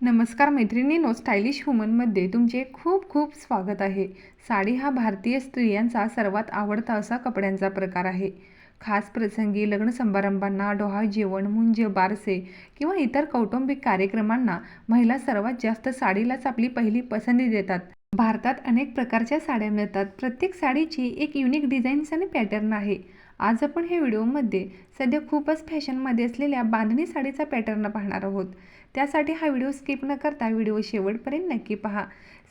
नमस्कार मैत्रिणीनो स्टायलिश वुमनमध्ये तुमचे खूप खूप स्वागत आहे. साडी हा भारतीय स्त्रियांचा सर्वात आवडता असा कपड्यांचा प्रकार आहे. खास प्रसंगी लग्न समारंभांना डोहाळ जेवण मुंज बारसे किंवा इतर कौटुंबिक कार्यक्रमांना महिला सर्वात जास्त साडीलाच आपली पहिली पसंती देतात. भारतात अनेक प्रकारच्या साड्या मिळतात. प्रत्येक साडीची एक युनिक डिझाईन्स आणि पॅटर्न आहे. आज आपण ह्या व्हिडिओमध्ये सध्या खूपच फॅशनमध्ये असलेल्या बांधणी साडीचा पॅटर्न पाहणार आहोत. त्यासाठी हा व्हिडिओ स्किप न करता व्हिडिओ शेवटपर्यंत नक्की पहा.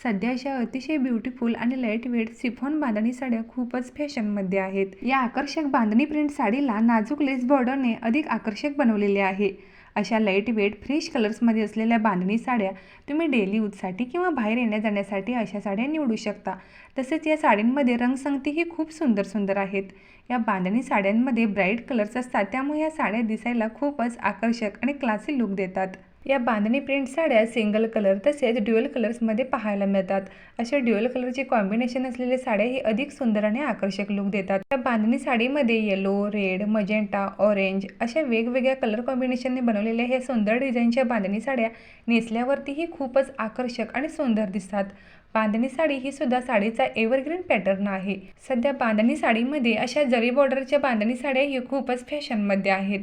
सध्या अशा अतिशय ब्युटिफुल आणि लाइट वेट सिफॉन बांधणी साड्या खूपच फॅशनमध्ये आहेत. या आकर्षक बांधणी प्रिंट साडीला नाजूक लेस बॉर्डरने अधिक आकर्षक बनवलेले आहे. अशा लाइट वेट फ्रेश कलर्समध्ये असलेल्या बांधणी साड्या तुम्ही डेली यूजसाठी किंवा बाहेर येण्या जाण्यासाठी अशा साड्या निवडू शकता. तसेच या साडींमध्ये रंगसंगतीही खूप सुंदर सुंदर आहेत. या बांधणी साड्यांमध्ये ब्राईट कलर्स असतात त्यामुळे या साड्या दिसायला खूपच आकर्षक आणि क्लासी लुक देतात. या बांधणी प्रिंट साड्या सिंगल कलर तसेच ड्युअल कलर्समध्ये पाहायला मिळतात. अशा ड्युअल कलरचे कॉम्बिनेशन असलेल्या साड्या ही अधिक सुंदर आणि आकर्षक लुक देतात. या बांधणी साडीमध्ये येलो रेड मजेंटा ऑरेंज अशा वेगवेगळ्या कलर कॉम्बिनेशनने बनवलेल्या ह्या सुंदर डिझाईनच्या बांधणी साड्या नेसल्यावरतीही खूपच आकर्षक आणि सुंदर दिसतात. बांधणी साडी ही सुद्धा साडीचा एव्हरग्रीन पॅटर्न आहे. सध्या बांधणी साडीमध्ये अशा जरी बॉर्डरच्या बांधणी साड्या ही खूपच फॅशनमध्ये आहेत.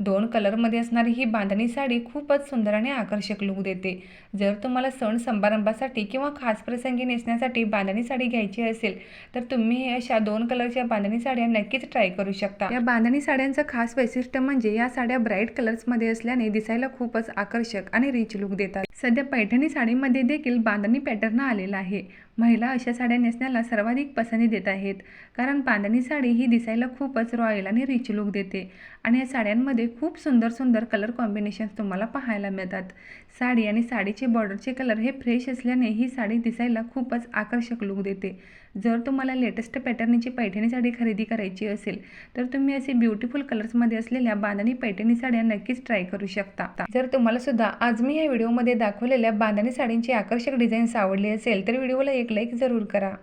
दोन कलरमध्ये असणारी ही बांधणी साडी खूपच सुंदर आणि आकर्षक लुक देते. जर तुम्हाला सण समारंभासाठी किंवा खास प्रसंगी नेसण्यासाठी बांधणी साडी घ्यायची असेल तर तुम्ही अशा दोन कलरच्या बांधणी साड्या नक्कीच ट्राय करू शकता. या बांधणी साड्यांचं खास वैशिष्ट्य म्हणजे या साड्या ब्राईट कलर्समध्ये असल्याने दिसायला खूपच आकर्षक आणि रिच लुक देतात. सध्या पैठणी साडीमध्ये देखील बांधणी पॅटर्न आलेला आहे. महिला अशा साड्या नेसण्याला सर्वाधिक पसंती देत आहेत. कारण बांधणी साडी ही दिसायला खूपच रॉयल आणि रिच लुक देते आणि या साड्यांमध्ये खूप सुंदर सुंदर कलर कॉम्बिनेशन्स तुम्हाला पाहायला मिळतात. साडी आणि साडीचे बॉर्डरचे कलर हे फ्रेश असल्याने ही साडी दिसायला खूपच आकर्षक लुक देते. जर तुम्हाला लेटेस्ट पॅटर्नची पैठणी साडी खरेदी करायची असेल तर तुम्ही असे ब्युटिफुल कलर्समध्ये असलेल्या बांधणी पैठणी साड्या नक्कीच ट्राय करू शकता. जर तुम्हाला सुद्धा आज मी या व्हिडिओमध्ये दाखवलेल्या बांधणी साडींची आकर्षक डिझाईन्स आवडली असेल तर व्हिडिओला एक लाईक जरूर करा.